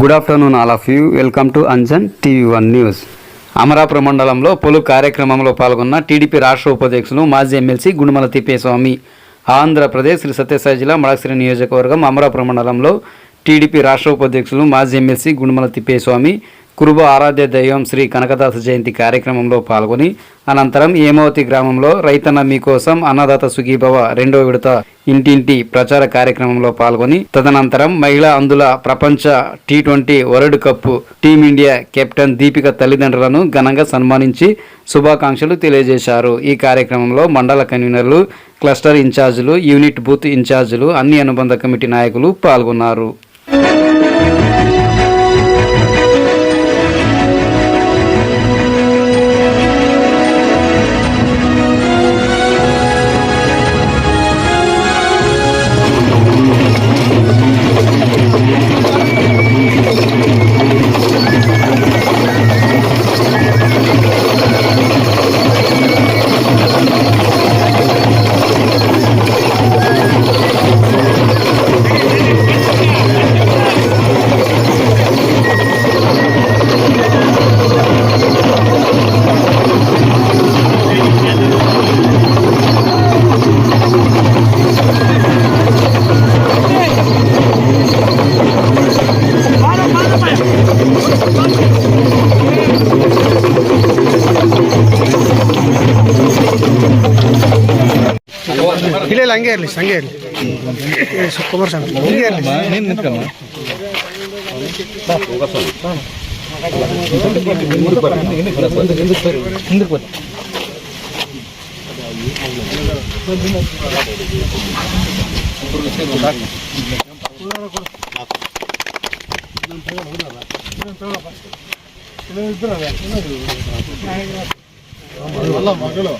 Good afternoon all of you welcome to Anjan TV one news Amarapuram మండలంలో పలు కార్యక్రమంలో పాల్గొన్న టీడీపీ రాష్ట్ర ఉపాధ్యక్షులు మాజీ ఎమ్మెల్సీ గుణమల తిప్పేస్వామి. ఆంధ్రప్రదేశ్ శ్రీ సత్యసాయి జిల్లా మడకసిరి నియోజకవర్గం అమరాపురం మండలంలో టీడీపీ రాష్ట్ర ఉపాధ్యక్షులు మాజీ ఎమ్మెల్సీ గుణమల తిప్పేస్వామి. కురుబ ఆరాధ్య దైవం శ్రీ కనకదాస జయంతి కార్యక్రమంలో పాల్గొని అనంతరం ఏమవతి గ్రామంలో రైతన్న మీకోసం అన్నదాత సుఖీభవ రెండో విడత ఇంటింటి ప్రచార కార్యక్రమంలో పాల్గొని తదనంతరం మహిళా అందుల ప్రపంచ T twenty world cup team India captain Deepika తల్లిదండ్రులను ఘనంగా సన్మానించి శుభాకాంక్షలు తెలియజేశారు. ఈ కార్యక్రమంలో మండల కన్వీనర్లు క్లస్టర్ ఇన్ఛార్జీలు యూనిట్ బూత్ ఇన్ఛార్జీలు అన్ని అనుబంధ కమిటీ నాయకులు పాల్గొన్నారు. ಇಲ್ಲ ಇಲ್ಲ, ಹಂಗೆ ಇರಲಿ ಹಂಗೆ ಇರಲಿ. ಸುಕುಮಾರ್ ಸರ್ ಹಂಗೆ ಇರಲಿ. ನೀನು ನಿಂತ್ಕಮ್ಮ ಹಿಂದಕ್ಕೆ ಬರ್ರಿ ನಮ್ಮ ತಗೊಳ್ಳೋದ ಮಗಳು